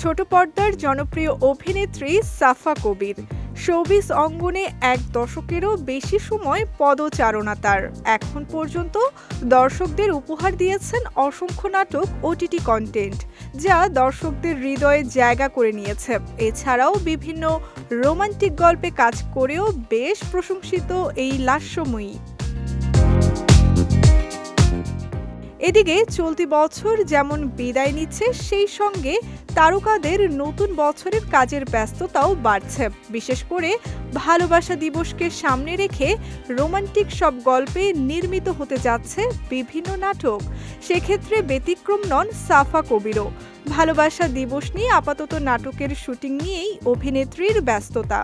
ছোট পর্দার জনপ্রিয় অভিনেত্রী সাফা কবির। শোবিস অঙ্গনে এক দশকেরও বেশি সময় পদচারণা তার এখন পর্যন্ত দর্শকদের উপহার দিয়েছেন অসংখ্য নাটক ওটিটি কন্টেন্ট, যা দর্শকদের হৃদয়ে জায়গা করে নিয়েছে। এছাড়াও বিভিন্ন রোমান্টিক গল্পে কাজ করেও বেশ প্রশংসিত এই লাস্যময়ী। এদিকে চলতি বছর যেমন বিদায় নিচ্ছে, সেই সঙ্গে তারকাদের নতুন বছরের কাজের ব্যস্ততাও বাড়ছে। বিশেষ করে ভালোবাসা দিবসকে সামনে রেখে রোমান্টিক সব গল্পে নির্মিত হতে যাচ্ছে বিভিন্ন নাটক। সেক্ষেত্রে ব্যতিক্রম নন সাফা কবিরও। ভালোবাসা দিবস নিয়ে আপাতত নাটকের শুটিং নিয়েই অভিনেত্রীর ব্যস্ততা।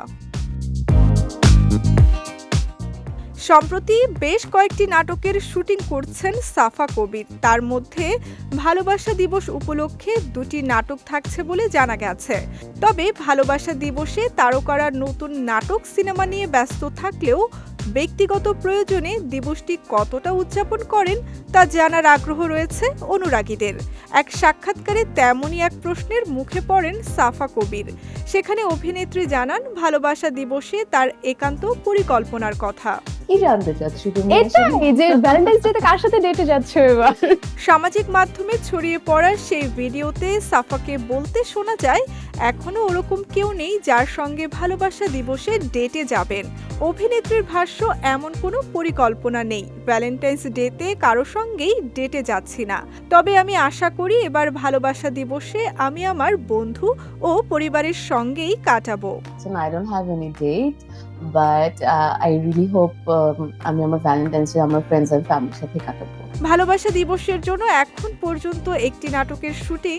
সম্প্রতি বেশ কয়েকটি নাটকের শুটিং করছেন সাফা কবির। তার মধ্যে ভালোবাসা দিবস উপলক্ষে দুটি নাটক থাকছে বলে জানা গেছে। তবে ভালোবাসা দিবসে তারকারা নতুন নাটক সিনেমা নিয়ে ব্যস্ত থাকলেও ব্যক্তিগত প্রয়োজনে দিবসটি কতটা উদযাপন করেন তা জানার আগ্রহ রয়েছে অনুরাগীদের। এক সাক্ষাৎকারে তেমনই এক প্রশ্নের মুখে পড়েন সাফা কবির। সেখানে অভিনেত্রী জানান, ভালোবাসা দিবসে তার একান্ত পরিকল্পনার কথা। কি জানতে চাচ্ছি তুমি? এটা আসলে? এই যে ভ্যালেন্টাইন্স ডে কার সাথে ডেটে যাচ্ছে এবার? সামাজিক মাধ্যমে ছড়িয়ে পড়া সেই ভিডিওতে সাফাকে বলতে শোনা যায় এখনও ওরকম কেউ নেই যার সঙ্গে ভালোবাসা দিবসে ডেটে যাবেন। অভিনেত্রীর ভাষ্য এমন কোনো পরিকল্পনা নেই। ভ্যালেন্টাইন্স ডেতে কারও সঙ্গেই ডেটে যাচ্ছি না। তবে আমি আশা করি এবার ভালোবাসা দিবসে আমি আমার বন্ধু ও পরিবারের সঙ্গেই কাটাবো। I don't have any date, but I really hope আমি আমার ভ্যালেন্টাইন্স ডে আমার ফ্রেন্ডস এন্ড ফ্যামিলির সাথে কাটাবো। ভালোবাসা দিবসের জন্য এখন পর্যন্ত একটি নাটকের শুটিং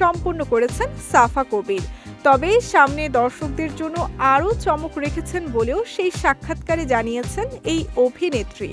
সম্পূর্ণ করেছেন সাফা কবির। তবে সামনে দর্শকদের জন্য আরও চমক রেখেছেন বলেও সেই সাক্ষাৎকারে জানিয়েছেন এই অভিনেত্রী।